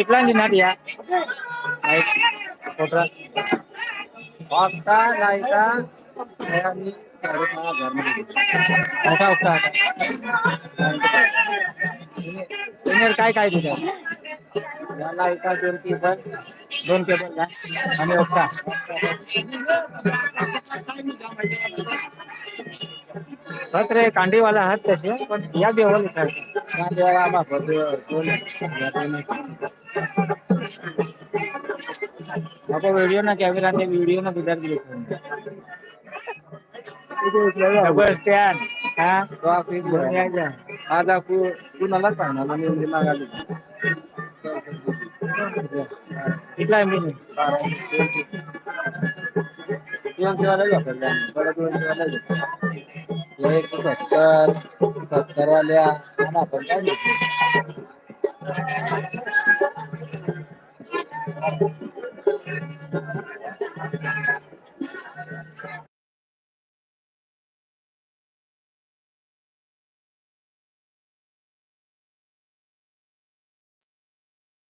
Iklan di ya. Like, Kodra. Basta, saya ini. मोठा उपसा आता काय काय तुझ्या याला एका दोन केबल दोन केबल का आणि ओक्का हत रे कांडीवाला आहात तसे पण या बेवल कांडीवाला बाप बाबा व्हिडिओ ना कॅमेरा व्हिडिओ ना बिदार डबल हा ट्रॉफिक कुणाला सांगणार मी मागाली कितला आहे मी दोनशे वाला घेतो बरं दोनशे वाला एकशे सत्तर सत्तर वाल्या आपण काय घेतो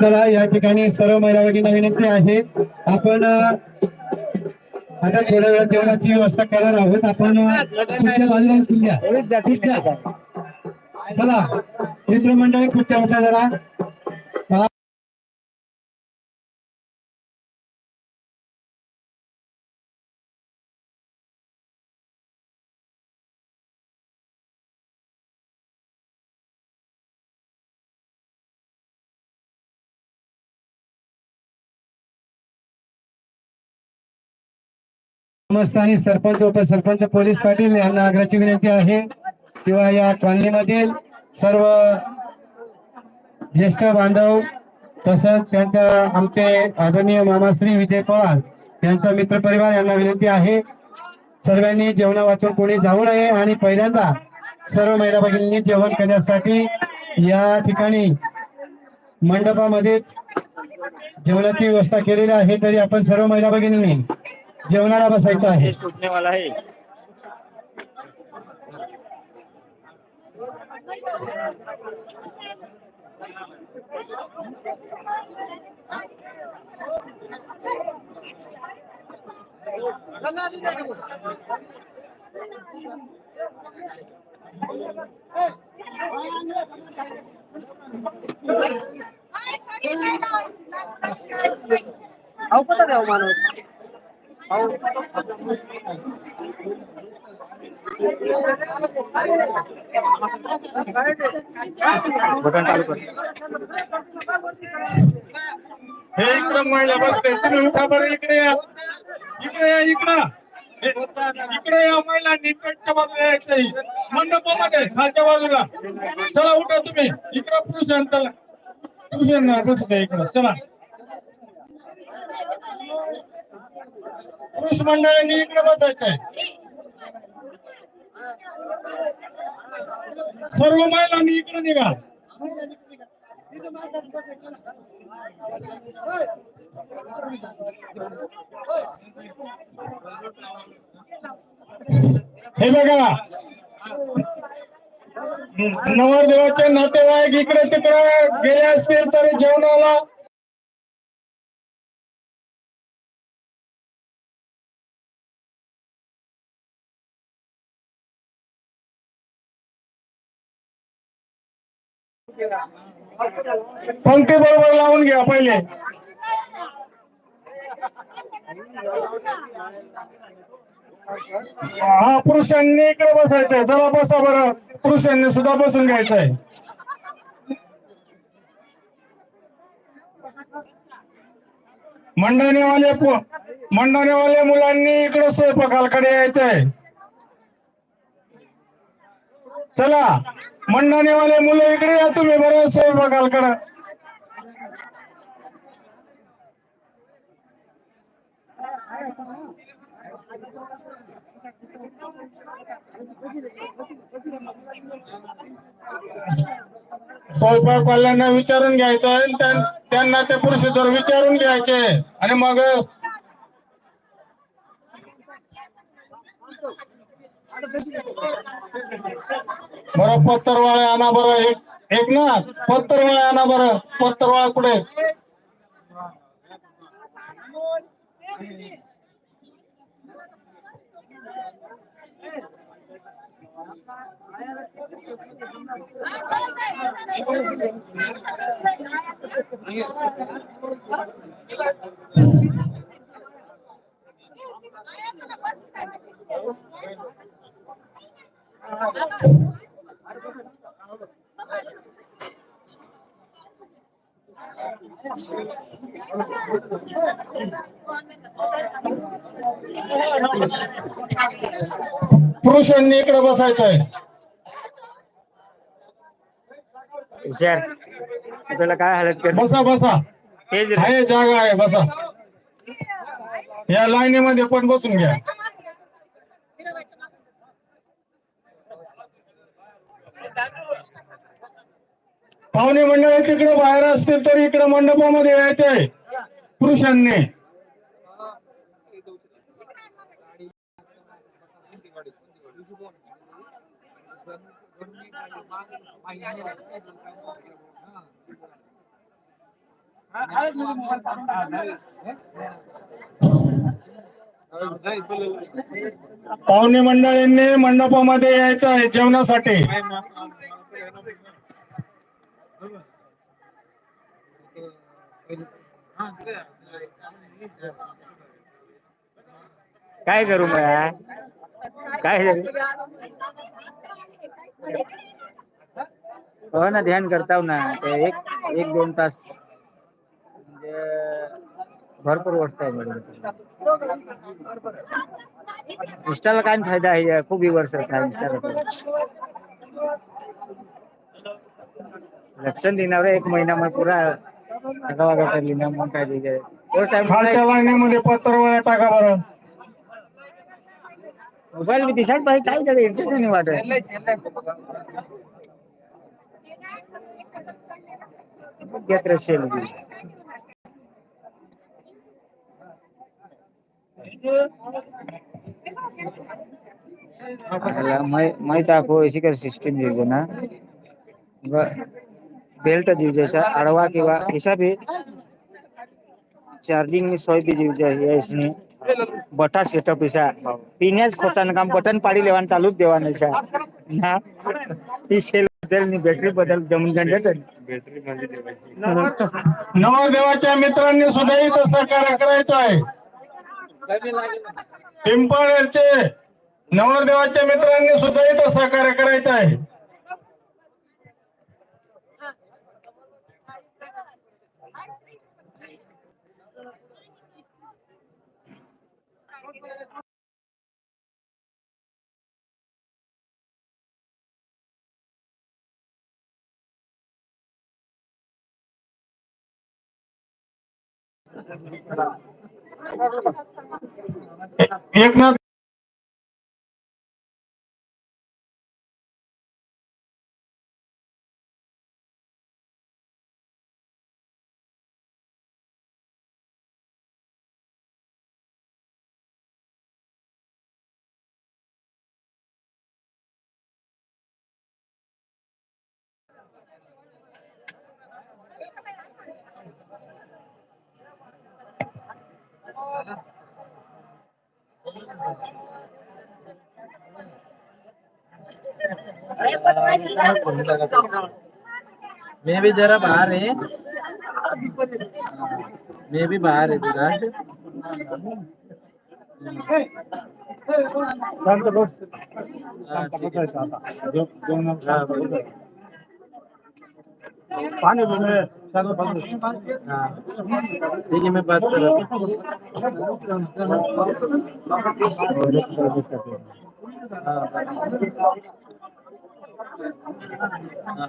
चला या ठिकाणी सर्व महिला भगिनी विनंती आहे. आपण आता थोड्या वेळात जेवणाची व्यवस्था करणार आहोत. आपण अ, बाजूला उचलून खुर्च्या चला मित्रमंडळी खुर्च्या उठा जरा. ग्रामस्थानी सरपंच उपसरपंच पोलीस पाटील यांना आग्रहाची विनंती आहे किंवा या कॉलनीमधील सर्व ज्येष्ठ बांधव तसंच त्यांच्या आमचे आदरणीय मामाश्री विजय पवार यांचा मित्रपरिवार यांना विनंती आहे. सर्वांनी जेवणा वाचून कोणी जाऊ नये आणि पहिल्यांदा सर्व महिला भगिनींनी जेवण करण्यासाठी या ठिकाणी मंडपामध्येच जेवणाची व्यवस्था केलेली आहे. तरी आपण सर्व महिला भगिनींनी जेवणाला बसायचं आहे. टूटने वाला है अहो कुठं द्याव माणूस. बटन चालू कर. हे इकडं महिला बसते तुम्ही उठा बरं इकडे या. इकडे या इकडं. इकडे या महिलांनी कटच्या बाजूला यायचं मंडपामध्ये खालच्या बाजूला. चला उठा तुम्ही. इकडं पुरुष चला. पुरुषांना बसू द्या इकडं. चला. पुरुष मंडळांनी इकडे बसायचंय. सर्व महिलांनी इकडे निघा. हे बघा. नवरदेवाचे नातेवाईक इकडे तिकडे गेले असतील तरी जेवणाला पंक्ती बरोबर लावून घ्या पहिले. हा पुरुषांनी इकडे बसायचंय. चला बसा बरं. पुरुषांनी सुद्धा बसून घ्यायचंय. मंडणीवाले पु- मंडणीवाले मुलांनी इकडे स्वयंपाकाकडे यायचंय. चला. मंडणीवाले मुलं इकडे या तुम्ही बरं स्वयंपाकाकडे स्वयंपाकवाल्यांना विचारून घ्यायचं आणि त्यां- त्यांना ते पुरुष विचारून घ्यायचे. आणि मग बरं पत्तरवाळे आणा बरं एक एक ना पत्तरवाळे आणा बरं पत्तरवाळा कुठे पुरुषांनी इकडे बसायचंय. हुशार. काय हालत कर? बसा बसा. आहे जागा आहे बसा. या लाईनीमध्ये पण बसून घ्या. पाहुणे मंडळी तिकडे बाहेर असतील तर इकडे मंडपामध्ये यायचंय पुरुषांनी. पाहुणे मंडळींनी मंडपामध्ये यायचं आहे जेवणासाठी. काय करू मग काय करू? हो ना ध्यान करताव ना. ते एक एक दोन तास म्हणजे भरपूर गोष्ट आहे मॅडम. इंस्टाला काय फायदा आहे? खूप वर्ष काय इंस्टाला लक्षण देणार एक महिना मग पुरा करली ना मग काय दिले खालच्या लाईनीमध्ये पत्रवळ्या टाका बरं. मोबाईल मी दिसायला पाहिजे काय इंटरेस्ट नाही वाटत. घेत माहीत आपो अशी कर सिस्टीम दिली ना. बेल्ट देऊ जायचा आडवा किंवा हिसाबी चार्जिंग सोय बी देऊ जायची बटा सेटअप हिसा पिण्याच खोचान काम बटन पाडी लेवा चालूच देवा हिशा ना? ही सेल बदल बॅटरी बदल जमून गंड नवदेवाच्या मित्रांनी सुद्धा तसा सहकार्य करायचा आहे. पिंपळचे नवरदेवाच्या मित्रांनी सुद्धा तसा सहकार्य करायचा आहे. एकनाथ मैं भी जरा बाहर है। मैं भी बाहर है जरा। हाँ, ठीक है। हाँ, बोलो। हाँ ठीक है मैं बात कर रहा हूँ हाँ, हाँ।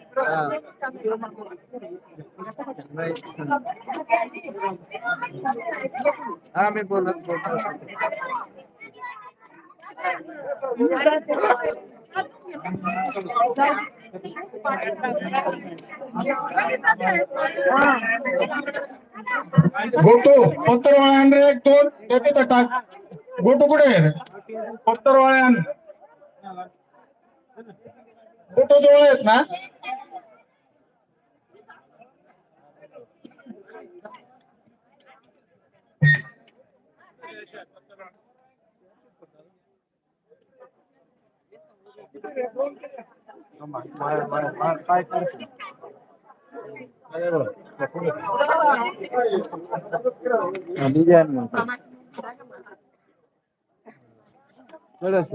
हाँ. मैं बोल गोटू पत्तरवाळे आण रे एक दोन. देते टाक. गोटू कुठे आहे? रे? गोटू जवळ आहेत ना? બીજા સરસ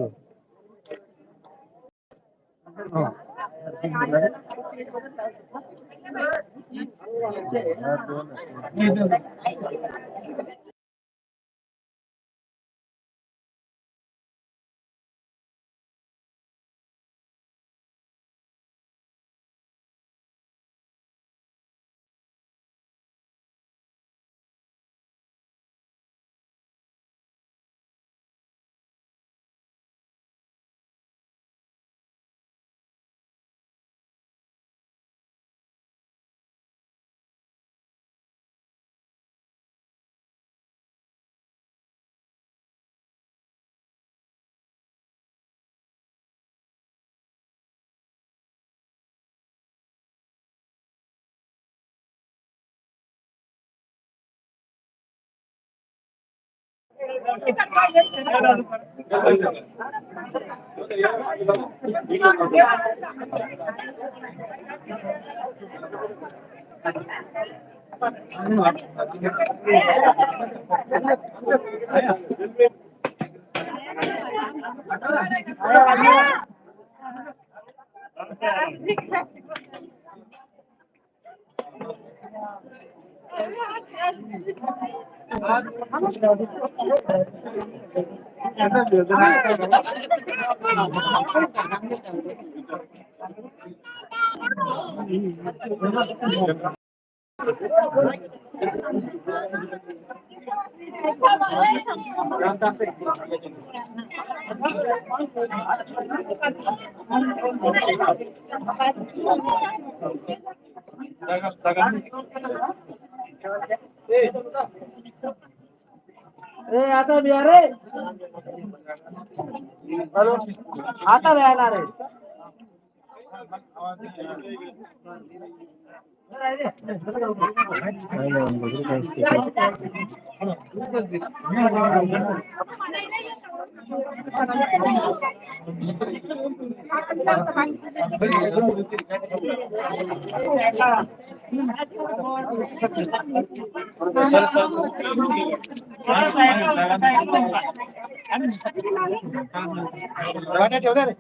बरं सर आता बिया ए आता बिया रे हॅलो आता बिया ना रे नाही ठेवता रे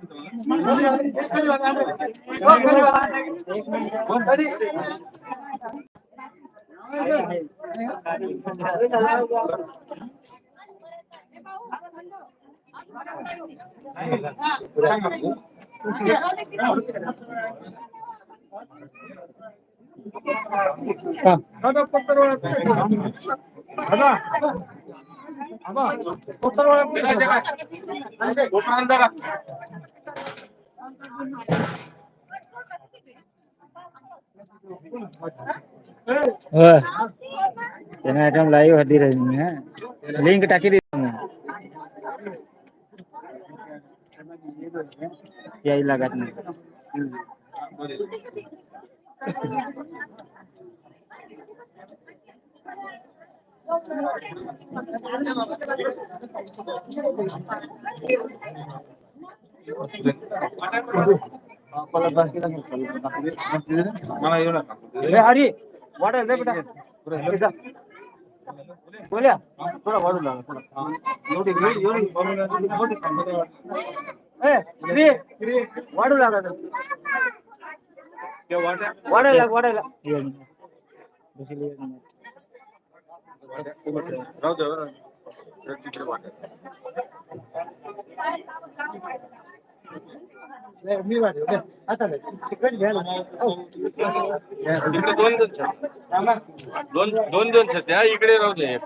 તેના આઈટમ લાઈવ હતી રહી મેં લિંક ટાકી દીધી यायला यही लागत नाही. मला येऊ नका अरे हरी वाटर बेटा बोल्या थोडा वाढू लागला वाढू वाढायला वाढायला. मी वाढव, आता तिकट घ्या हो. दोन दोन दोन दोन सध्या इकडे राहू दे एक